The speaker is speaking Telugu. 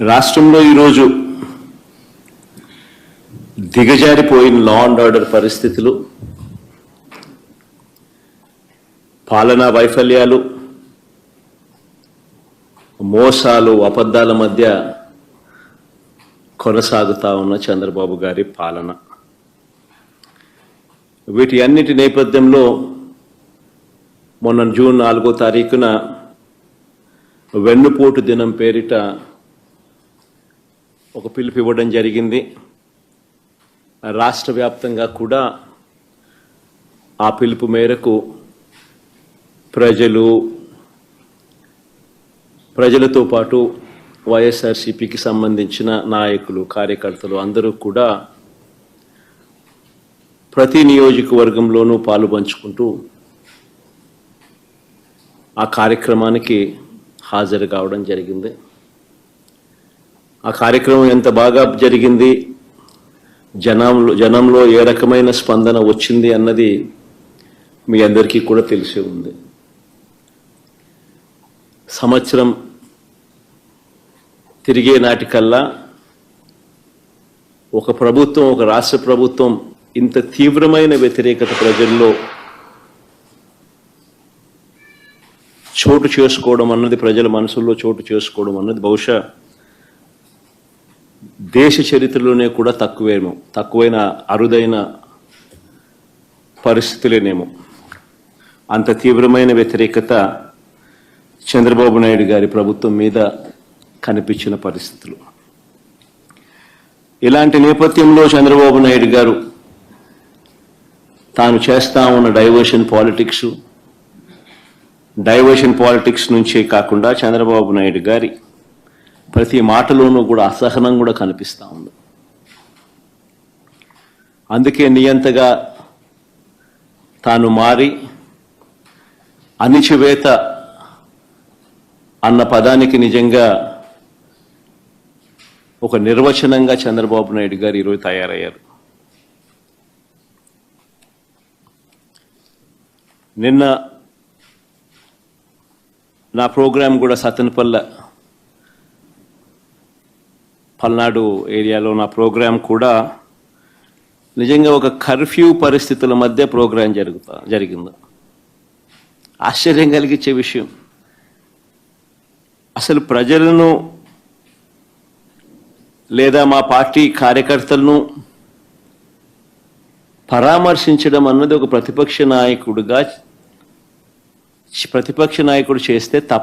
రాష్ట్రంలో ఈరోజు దిగజారిపోయిన లా అండ్ ఆర్డర్ పరిస్థితులు పాలనా వైఫల్యాలు మోసాలు అబద్ధాల మధ్య కొనసాగుతా ఉన్న చంద్రబాబు గారి పాలన. వీటి అన్నిటి నేపథ్యంలో మొన్న జూన్ నాలుగో తారీఖున వెన్నుపోటు దినం పేరిట ఒక పిలుపు ఇవ్వడం జరిగింది. రాష్ట్ర వ్యాప్తంగా కూడా ఆ పిలుపు మేరకు ప్రజలు ప్రజలతో పాటు వైఎస్ఆర్సీపీకి సంబంధించిన నాయకులు కార్యకర్తలు అందరూ కూడా ప్రతి నియోజకవర్గంలోనూ పాలు పంచుకుంటూ ఆ కార్యక్రమానికి హాజరు కావడం జరిగింది. ఆ కార్యక్రమం ఎంత బాగా జరిగింది? జనంలో జనంలో ఏ రకమైన స్పందన వచ్చింది అన్నది మీ అందరికీ కూడా తెలిసి ఉంది. సంవత్సరం తిరిగే నాటికల్లా ఒక ప్రభుత్వం ఒక రాష్ట్ర ప్రభుత్వం ఇంత తీవ్రమైన వ్యతిరేకత ప్రజల్లో చోటు చేసుకోవడం అన్నది ప్రజల మనసుల్లో చోటు చేసుకోవడం అన్నది బహుశా దేశ చరిత్రలోనే కూడా తక్కువేమో తక్కువైన అరుదైన పరిస్థితులేనేమో. అంత తీవ్రమైన వ్యతిరేకత చంద్రబాబు నాయుడు గారి ప్రభుత్వం మీద కనిపించిన పరిస్థితులు. ఇలాంటి నేపథ్యంలో చంద్రబాబు నాయుడు గారు తాను చేస్తా ఉన్న డైవర్షన్ పాలిటిక్స్ డైవర్షన్ పాలిటిక్స్ నుంచే కాకుండా చంద్రబాబు నాయుడు గారి ప్రతి మాటలోనూ కూడా అసహనం కూడా కనిపిస్తూ ఉంది. అందుకే నియంతగా తాను మారి అణిచివేత అన్న పదానికి నిజంగా ఒక నిర్వచనంగా చంద్రబాబు నాయుడు గారు ఈరోజు తయారయ్యారు. నిన్న నా ప్రోగ్రాం కూడా సతన్పల్ల పల్నాడు ఏరియాలో నా ప్రోగ్రాం కూడా నిజంగా ఒక కర్ఫ్యూ పరిస్థితుల మధ్య ప్రోగ్రాం జరుగుతా జరిగింది. ఆశ్చర్యం కలిగించే విషయం అసలు ప్రజలను లేదా మా పార్టీ కార్యకర్తలను పరామర్శించడం అన్నది ఒక ప్రతిపక్ష నాయకుడిగా ప్రతిపక్ష నాయకుడు చేస్తే తప్ప